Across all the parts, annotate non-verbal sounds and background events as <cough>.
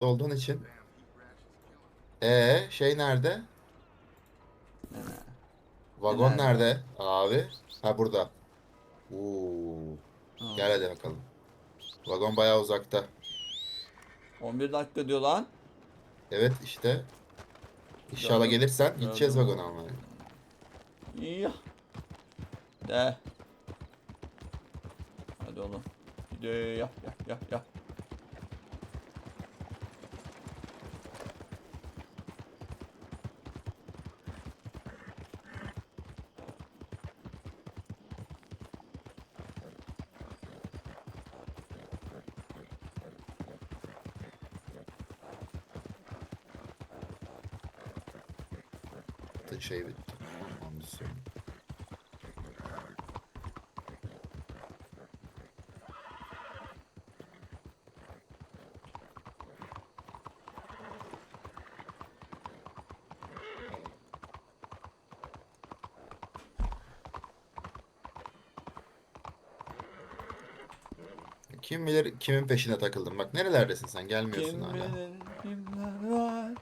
olduğun için. Ee, şey nerede? Ne? Vagon Nerede? nerede abi? Ha burada. Oo. Ha. Gel hadi bakalım. Vagon bayağı uzakta. 11 dakika diyor lan. Evet işte. İnşallah Gördüm. gelirsen gideceğiz Gördüm. almaya. İyi. De. Hadi oğlum. Gidiyor yap yap yap yap. Bitti. Onu söyleyeyim. Kim bilir kimin peşine takıldım. Bak nerelerdesin sen gelmiyorsun Kim hala. bilir kimler var.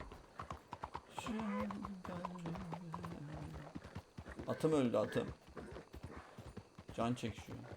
Şimdi- Atım öldü atım. Can çekişiyor.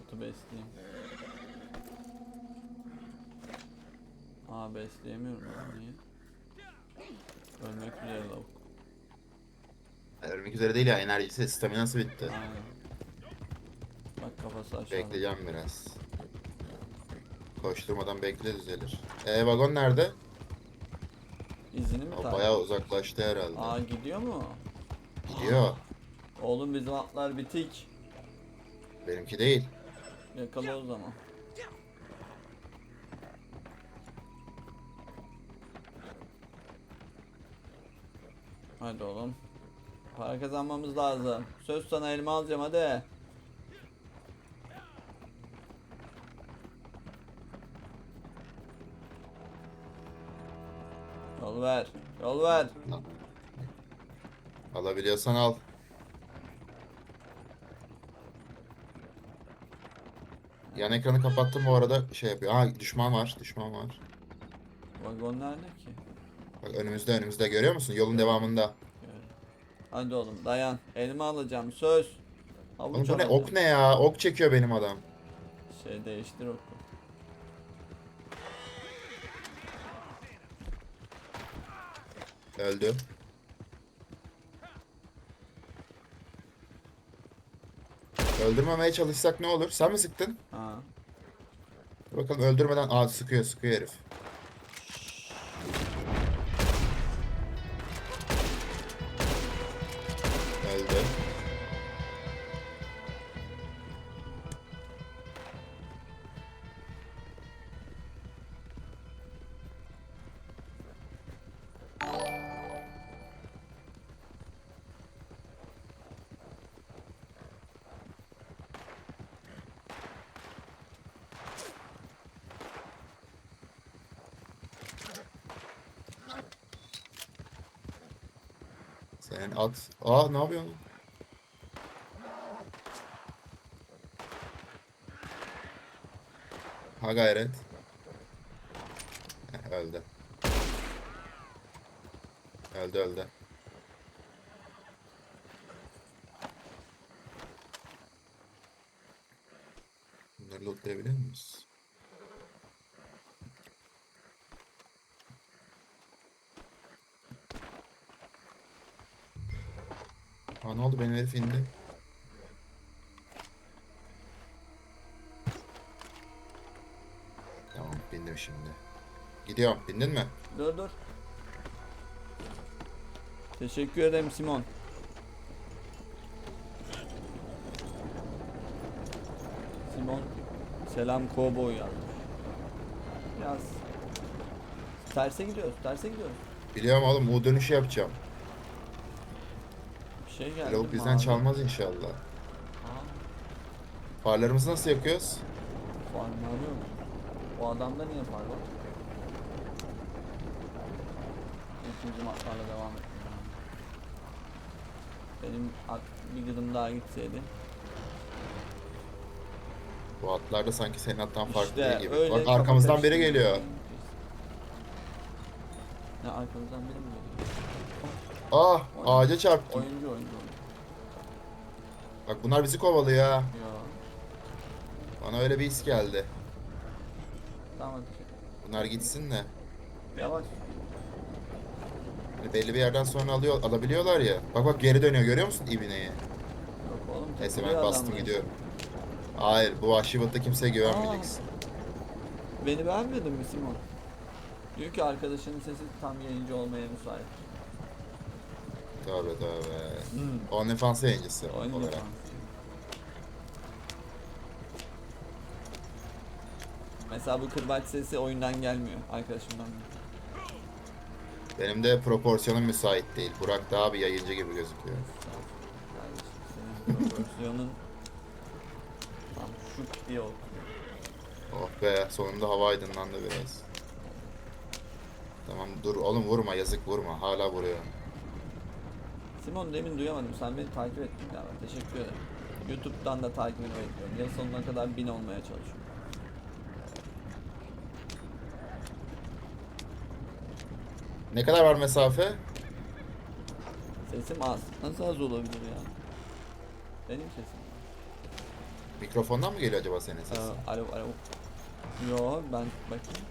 Atı besleyeyim. Aa besleyemiyorum lan niye? Ölmek üzere lavuk. Ölmek üzere değil ya enerjisi, staminası bitti. Aynen. Bak kafası aşağıda. Bekleyeceğim biraz. Koşturmadan bekle düzelir. E vagon nerede? İzini mi takip bayağı uzaklaştı herhalde. Aa gidiyor mu? Gidiyor. Oğlum bizim atlar bitik. Benimki değil. Yakala o zaman. Hadi oğlum. Para kazanmamız lazım. Söz sana elma alacağım hadi. Yol ver. Yol ver. Alabiliyorsan al. Yan ekranı kapattım bu arada şey yapıyor. Aa düşman var, düşman var. Vagon nerede ki? Bak önümüzde önümüzde görüyor musun? Yolun devamında. Hadi oğlum dayan. Elma alacağım söz. Oğlum Havuç bu ne? alacağım. Ok ne ya? Ok çekiyor benim adam. Şey değiştir oku. Öldü. Öldürmemeye çalışsak ne olur? Sen mi sıktın? Bakalım öldürmeden... Aa sıkıyor sıkıyor herif. Senin at... Aa ne yapıyorsun? Ha gayret. Heh, öldü. Öldü öldü. Bunları lootlayabilir miyiz? Aa ne oldu benim herif indi. Tamam bindim şimdi. Gidiyorum. Bindin mi? Dur dur. Teşekkür ederim Simon. Simon selam kovboy yazmış. Biraz terse gidiyoruz, terse gidiyoruz. Biliyorum oğlum U dönüşü yapacağım. Şey geldi. Lavuk bizden mavi. çalmaz inşallah. Aa, Farlarımızı nasıl yakıyoruz? Farm arıyor mu? O adamda niye far var? İkinci matlarla devam ettim. Benim at bir gıdım daha gitseydi. Bu atlarda sanki senin attan farklı değil gibi. Bak kafa arkamızdan biri karıştırıyor. geliyor. Ne arkamızdan biri mi geliyor? Ah ağaca çarptım. Oyuncu oyuncu oyuncu. Bak bunlar bizi kovalıyor ya. Ya. Bana öyle bir his geldi. Tamam hadi. Bunlar gitsin de. Yavaş. Hani belli bir yerden sonra alıyor, alabiliyorlar ya. Bak bak geri dönüyor görüyor musun ibineyi? Yok oğlum. Neyse ben bastım gidiyorum. Hayır bu Aşivat'ta kimseye güvenmeyeceksin. Beni beğenmedin mi Simon? Diyor ki arkadaşının sesi tam yayıncı olmaya müsait. Tövbe tövbe. Hmm. OnlyFans yayıncısı olarak. Mesela bu kırbaç sesi oyundan gelmiyor arkadaşımdan. Benim de proporsiyonum müsait değil. Burak daha bir yayıncı gibi gözüküyor. Senin proporsiyonun tam şu diye oturuyor. Oh be sonunda hava aydınlandı biraz. Tamam dur oğlum vurma yazık vurma. Hala vuruyor. Simon demin duyamadım sen beni takip ettin galiba teşekkür ederim. Youtube'dan da takibini bekliyorum. Yıl sonuna kadar bin olmaya çalışıyorum. Ne kadar var mesafe? Sesim az. Nasıl az olabilir ya? Benim sesim. Mikrofondan mı geliyor acaba senin Ee, sesin? alo alo. Yo ben bakayım.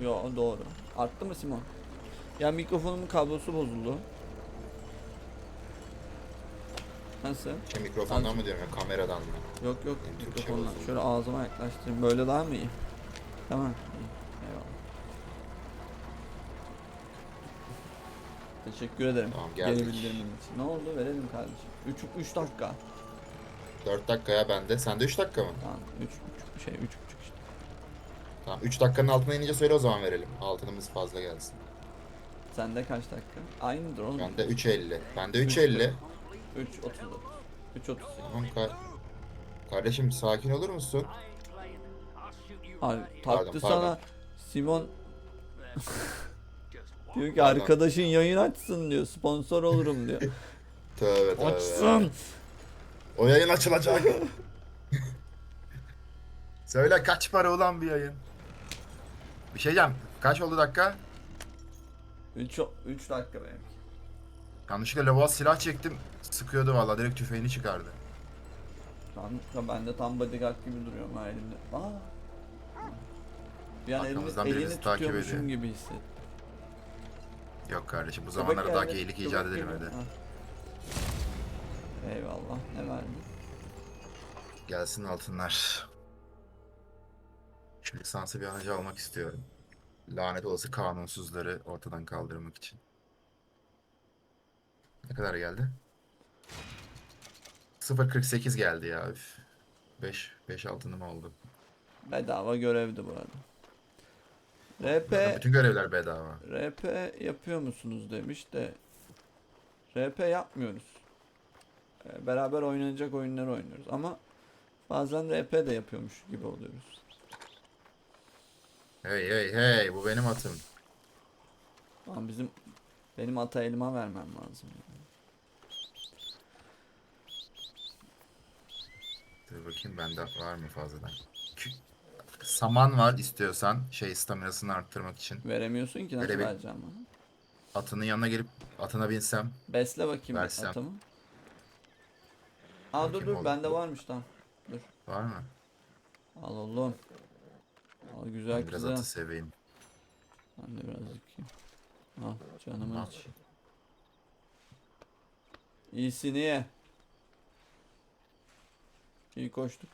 Yo doğru. Arttı mı Simon? Ya mikrofonumun kablosu bozuldu. Nasıl? Şey mikrofondan mı diyorum ya kameradan mı? Yok yok Türkçe mikrofonla. bozuldu. Şöyle ağzıma yaklaştırayım. Böyle daha mı iyi? Tamam. iyi. Eyvallah. Teşekkür ederim. Tamam, Geri geldik. bildirimin için. Ne oldu? Verelim kardeşim. 3 3 dakika. 4 dakikaya bende. Sende 3 dakika mı? Tamam 3 3 şey 3 buçuk. Tamam 3 dakikanın altına inince söyle o zaman verelim. Altınımız fazla gelsin. Sende kaç dakika? Aynıdır oğlum. Bende 3.50. Bende Üç 3.50. 3 34. 3 38. Tamam ka- Kardeşim sakin olur musun? Abi Pardon, taktı pardon. sana Simon <laughs> diyor ki Pardon. arkadaşın yayın açsın diyor. Sponsor olurum diyor. <laughs> Tövbe tövbe. Açsın. O yayın açılacak. <laughs> Söyle kaç para ulan bir yayın? Bir şey diyeceğim. Kaç oldu dakika? 3 3 dakika benimki. Yanlışlıkla lavuğa silah çektim. Sıkıyordu valla direkt tüfeğini çıkardı. Kanka ben de tam bodyguard gibi duruyorum ha elimde. Aa. Bir an elini, Arkamızdan elini takip tutuyormuşum ediyor. gibi hissettim. Yok kardeşim bu Köpek zamanlarda daha geldi, geylik köpek icat geliyor. edilmedi. Ha. Eyvallah ne verdi? Gelsin altınlar. Şu lisansı bir an önce almak istiyorum. Lanet olası kanunsuzları ortadan kaldırmak için. Ne kadar geldi? 0.48 geldi ya. Üf. 5 5 altınım oldu. Bedava görevdi bu arada. RP Zaten bütün görevler bedava. RP yapıyor musunuz demiş de RP yapmıyoruz. Ee, Beraber oynanacak oyunlar oynuyoruz ama bazen RP de yapıyormuş gibi oluyoruz. Hey hey hey bu benim atım. Ama bizim benim ata elma vermem lazım. Dur bakayım bende var mı fazladan. Kü- Saman var istiyorsan şey staminasını arttırmak için. Veremiyorsun ki nasıl Verebil- vereceğim bana? Atının yanına gelip atına binsem. Besle bakayım Versem. atımı. Aa dur Bakayım dur oğlum. bende varmış tamam. Dur. Var mı? Al oğlum. Al güzel Ben biraz kızım. atı seveyim. Ben de biraz yıkayayım. Al canımın Al. içi. İyisini ye. İyi koştuk.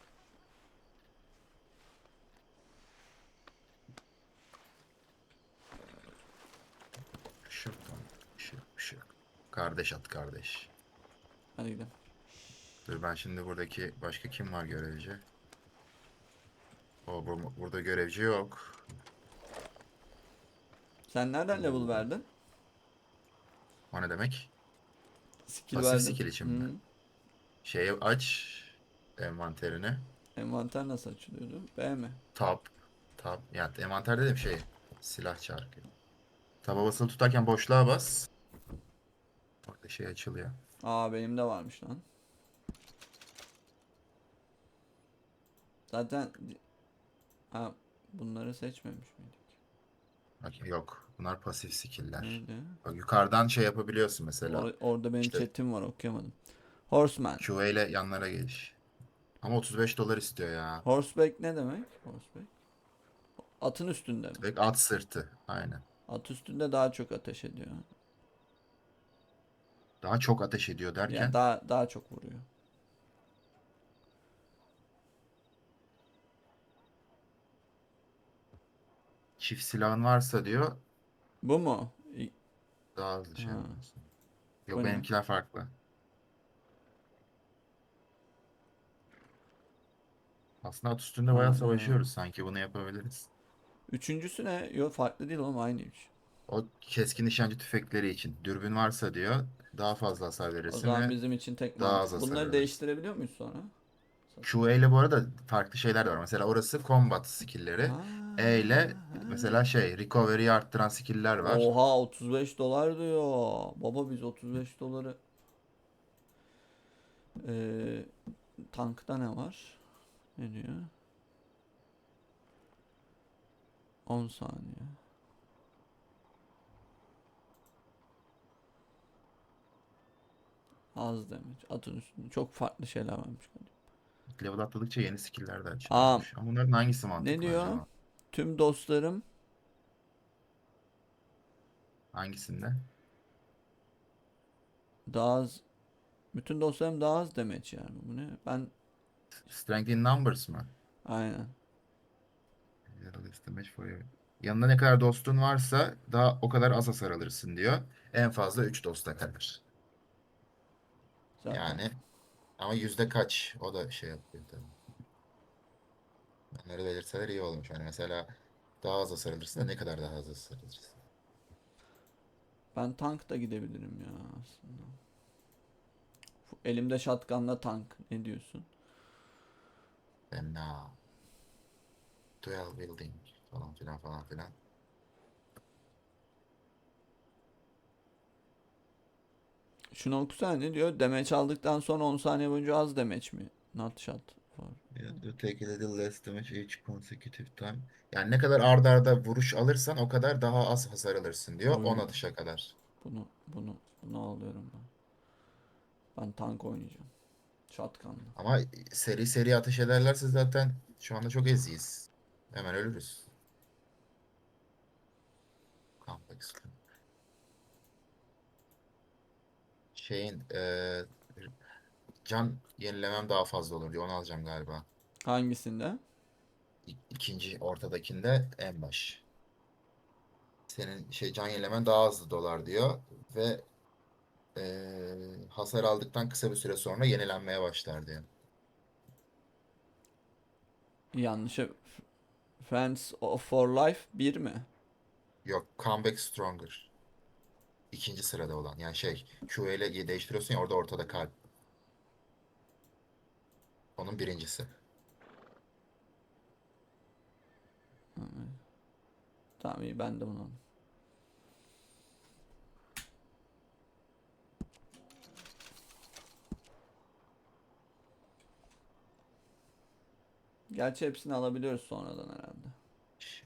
Şık şık şık. Kardeş at kardeş. Hadi gidelim. Dur ben şimdi buradaki başka kim var görevci? O bu, burada görevci yok. Sen nereden level verdin? O ne demek? Skill Pasif skill için mi? Hı. Şeyi aç envanterini. Envanter nasıl açılıyordu? B mi? Tab. Tab. Yani envanter dedim şey. Silah çarkı. Taba basılı tutarken boşluğa bas. Orada şey açılıyor. Aa benim de varmış lan. Zaten ha bunları seçmemiş miydik? Bak, yok. Bunlar pasif skill'ler. Bak, yukarıdan şey yapabiliyorsun mesela. Or- orada benim işte- chatim var okuyamadım. Horseman. QA ile yanlara geliş. Ama 35 dolar istiyor ya. Horseback ne demek? Horseback. Atın üstünde mi? Direkt at sırtı. Aynen. At üstünde daha çok ateş ediyor. Daha çok ateş ediyor derken. Yani daha daha çok vuruyor. Çift silahın varsa diyor Bu mu? İ- daha hızlı şey Ha. yaparsın. Bu Yok ne? benimkiler farklı. Aslında at üstünde bayağı ha. savaşıyoruz. Sanki bunu yapabiliriz. Üçüncüsü ne? Yok farklı değil oğlum aynıymış. O keskin nişancı tüfekleri için. Dürbün varsa diyor daha fazla hasar O verirsin zaman ve bizim için tek daha az hasar Bunları verirsin. değiştirebiliyor muyuz sonra? QA ile bu arada farklı şeyler de var. Mesela orası combat skill'leri. E ile mesela şey recovery'yi arttıran skill'ler var. Oha 35 dolar diyor. Baba biz 35 doları. Ee, tankta ne var? Ne diyor? 10 saniye. Az demiş. Atın üstünde. Çok farklı şeyler varmış. Level atladıkça yeni skill'ler de Aa, açılıyormuş. Ama bunların hangisi mantıklı diyor? acaba? Tüm dostlarım Hangisinde? daha az bütün dostlarım daha az demeç yani. Bu ne? Ben Strength in numbers mı? aynen. Yanında ne kadar dostun varsa daha o kadar az hasar alırsın diyor. En fazla 3 dosta kadar. Zaten. Yani ama yüzde kaç? O da şey yapıyor tabii. Onları belirseler iyi olmuş. Hani mesela daha az hasar alırsın da ne kadar daha az hasar alırsın. Ben tank da gidebilirim ya aslında. Elimde shotgunla tank. Ne diyorsun? Fena. Dual building falan filan falan filan. Şunu okusana ne diyor? Demeç aldıktan sonra 10 saniye boyunca az demeç mi? Not shot. for- Yeah, you take a little less damage each consecutive time. Yani ne kadar arda arda vuruş alırsan o kadar daha az hasar alırsın diyor. 10 Oy. atışa kadar. Bunu bunu bunu alıyorum ben. Ben tank oynayacağım. Shotgunla. Ama seri seri ateş ederlerse zaten şu anda çok eziyiz. Hemen ölürüz. Complex. Şeyin eee, can yenilemem daha fazla olur diyor. Onu alacağım galiba. Hangisinde? İ- İkinci ortadakinde en baş. Senin şey can yenilemen daha hızlı dolar diyor ve eee, hasar aldıktan kısa bir süre sonra yenilenmeye başlar diyor. Yanlış. Friends of for Life 1 mi? Yok, Comeback Stronger. İkinci sırada olan. Yani şey, Q ile değiştiriyorsun ya orada ortada kalp. Onun birincisi. Tamam iyi ben de bunu. Gerçi hepsini alabiliyoruz sonradan herhalde.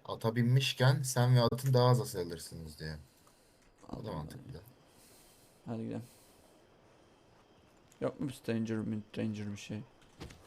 Ata binmişken sen ve atın daha az hasar alırsınız diyor. O da mantıklı. Hadi gidelim. Yok mu Stranger Stranger bir şey?